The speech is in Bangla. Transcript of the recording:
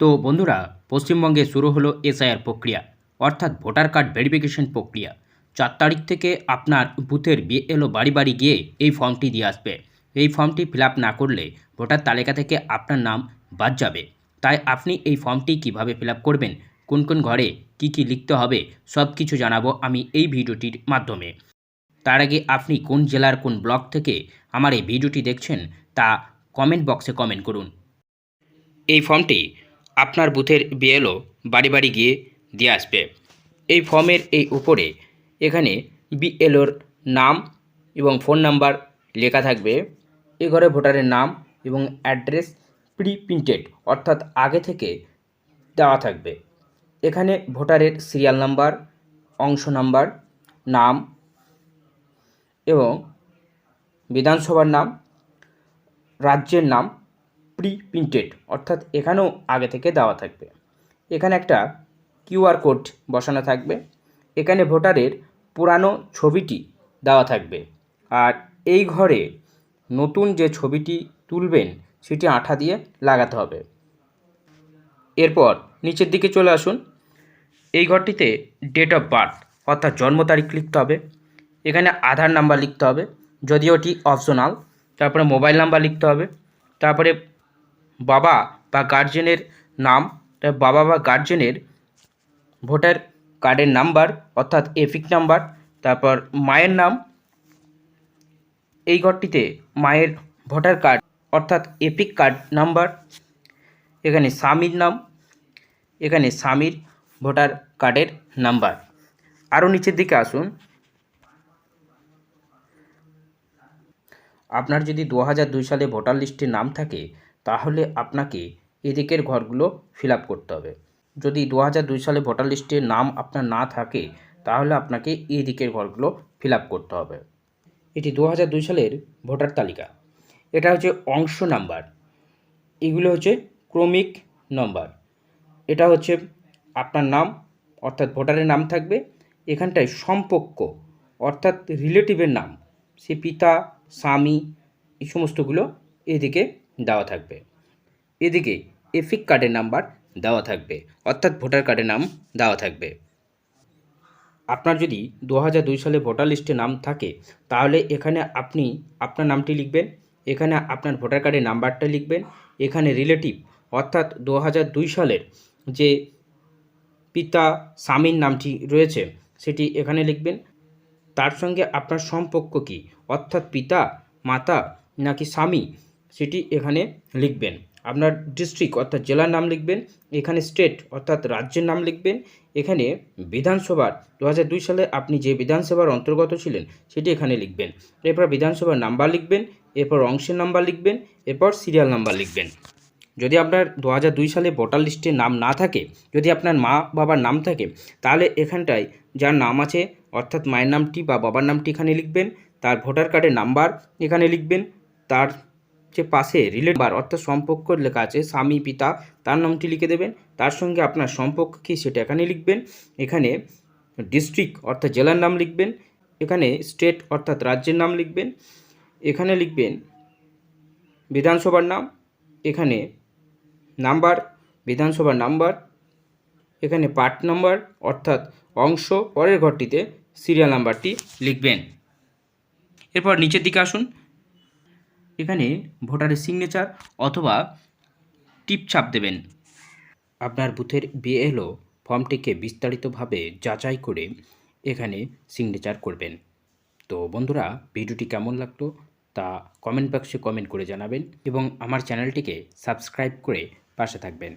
তো বন্ধুরা, পশ্চিমবঙ্গে শুরু হলো এসআইআর প্রক্রিয়া, অর্থাৎ ভোটার কার্ড ভেরিফিকেশন প্রক্রিয়া। চার তারিখ থেকে আপনার বুথের বিএলও বাড়ি বাড়ি গিয়ে এই ফর্মটি দিয়ে আসবে। এই ফর্মটি ফিল না করলে ভোটার তালিকা থেকে আপনার নাম বাদ যাবে। তাই আপনি এই ফর্মটি কীভাবে ফিল করবেন, কোন কোন ঘরে কি কি লিখতে হবে, সব কিছু জানাব আমি এই ভিডিওটির মাধ্যমে। তার আগে আপনি কোন জেলার কোন ব্লক থেকে আমার এই ভিডিওটি দেখছেন, তা কমেন্ট বক্সে কমেন্ট করুন। এই ফর্মটি আপনার বুথের বিএলও বাড়ি বাড়ি গিয়ে দিয়ে আসবে। এই ফর্মের এই উপরে এখানে বিএলওর নাম এবং ফোন নাম্বার লেখা থাকবে। এ ঘরে ভোটারের নাম এবং অ্যাড্রেস প্রি প্রিন্টেড অর্থাৎ আগে থেকে দেওয়া থাকবে। এখানে ভোটারের সিরিয়াল নাম্বার, অংশ নাম্বার, নাম এবং বিধানসভার নাম, রাজ্যের নাম প্রি প্রিন্টেড অর্থাৎ এখানেও আগে থেকে দেওয়া থাকবে। এখানে একটা কিউআর কোড বসানো থাকবে। এখানে ভোটারের পুরানো ছবিটি দেওয়া থাকবে। আর এই ঘরে নতুন যে ছবিটি তুলবেন, সেটি আঠা দিয়ে লাগাতে হবে। এরপর নিচের দিকে চলে আসুন। এই ঘরটিতে ডেট অফ বার্থ অর্থাৎ জন্ম তারিখ লিখতে হবে। এখানে আধার নাম্বার লিখতে হবে। যদিও এটি অপশনাল তারপরে মোবাইল নাম্বার লিখতে হবে। তারপরে বাবা বা গার্জেনের নাম বাবা বা গার্জেনের ভোটার কার্ডের নাম্বার অর্থাৎ এপিক নাম্বার তারপর মায়ের নাম, এই ঘরটিতে মায়ের ভোটার কার্ড অর্থাৎ এপিক কার্ড নাম্বার এখানে স্বামীর নাম, এখানে স্বামীর ভোটার কার্ডের নাম্বার আরও নিচের দিকে আসুন। আপনার যদি দু হাজার দুই সালে ভোটার লিস্টে নাম থাকে তাহলে আপনাকে এদিকের ঘরগুলো ফিল করতে হবে। যদি দু হাজার দুই সালে ভোটার লিস্টে নাম আপনার না থাকে, তাহলে আপনাকে এই দিকের ঘরগুলো ফিল করতে হবে। এটি দু হাজার দুই সালের ভোটার তালিকা। এটা হচ্ছে অংশ নাম্বার। এগুলো হচ্ছে ক্রমিক নম্বর। এটা হচ্ছে আপনার নাম, অর্থাৎ ভোটারের নাম থাকবে। এখানটায় সম্পর্ক, অর্থাৎ রিলেটিভের নাম, সে পিতা, স্বামী, এই সমস্তগুলো এদিকে দেওয়া থাকবে। এদিকে এফিক কার্ডের নাম্বার দেওয়া থাকবে, অর্থাৎ ভোটার কার্ডের নাম দেওয়া থাকবে। আপনার যদি দু হাজার দুই সালে ভোটার লিস্টে নাম থাকে, তাহলে এখানে আপনি আপনার নামটি লিখবেন, এখানে আপনার ভোটার কার্ডের নাম্বারটা লিখবেন, এখানে রিলেটিভ, অর্থাৎ দু হাজার দুই সালের যে পিতা স্বামীর নামটি রয়েছে, সেটি এখানে লিখবেন। তার সঙ্গে আপনার সম্পর্ক কী? অর্থাৎ পিতা, মাতা, নাকি স্বামী? সেটি এখানে লিখবেন। আপনার ডিস্ট্রিক্ট অর্থাৎ জেলার নাম লিখবেন, এখানে স্টেট অর্থাৎ রাজ্যের নাম লিখবেন, এখানে বিধানসভার দু হাজার দুই সালে আপনি যে বিধানসভার অন্তর্গত ছিলেন সেটি এখানে লিখবেন। এরপর বিধানসভার নাম্বার লিখবেন, এরপর অংশের নাম্বার লিখবেন, এরপর সিরিয়াল নাম্বার লিখবেন। যদি আপনার দু হাজার দুই সালে ভোটার লিস্টে নাম না থাকে, যদি আপনার মা বাবার নাম থাকে, তাহলে এখানটায় যার নাম আছে, অর্থাৎ মায়ের নামটি বা বাবার নামটি এখানে লিখবেন, তার ভোটার কার্ডের নাম্বার এখানে লিখবেন, তার যে পাশে রিলেট বার অর্থাৎ সম্পর্ক লেখা আছে, স্বামী, পিতা, তার নামটি লিখে দেবেন। তার সঙ্গে আপনার সম্পর্ক কী সেটা এখানে লিখবেন। এখানে ডিস্ট্রিক্ট অর্থাৎ জেলার নাম লিখবেন। এখানে স্টেট অর্থাৎ রাজ্যের নাম লিখবেন। এখানে লিখবেন বিধানসভার নাম। এখানে নাম্বার বিধানসভার নাম্বার এখানে পার্ট নাম্বার অর্থাৎ অংশ। পরের ঘরটিতে সিরিয়াল নাম্বারটি লিখবেন। এরপর নিচের দিকে আসুন। এখানে ভোটারের সিগনেচার অথবা টিপ ছাপ দেবেন। আপনার বুথের বিএলও ফর্মটিকে বিস্তারিতভাবে যাচাই করে এখানে সিগনেচার করবেন। তো বন্ধুরা, ভিডিওটি কেমন লাগল তা কমেন্ট বক্সে কমেন্ট করে জানাবেন এবং আমার চ্যানেলটিকে সাবস্ক্রাইব করে পাশে থাকবেন।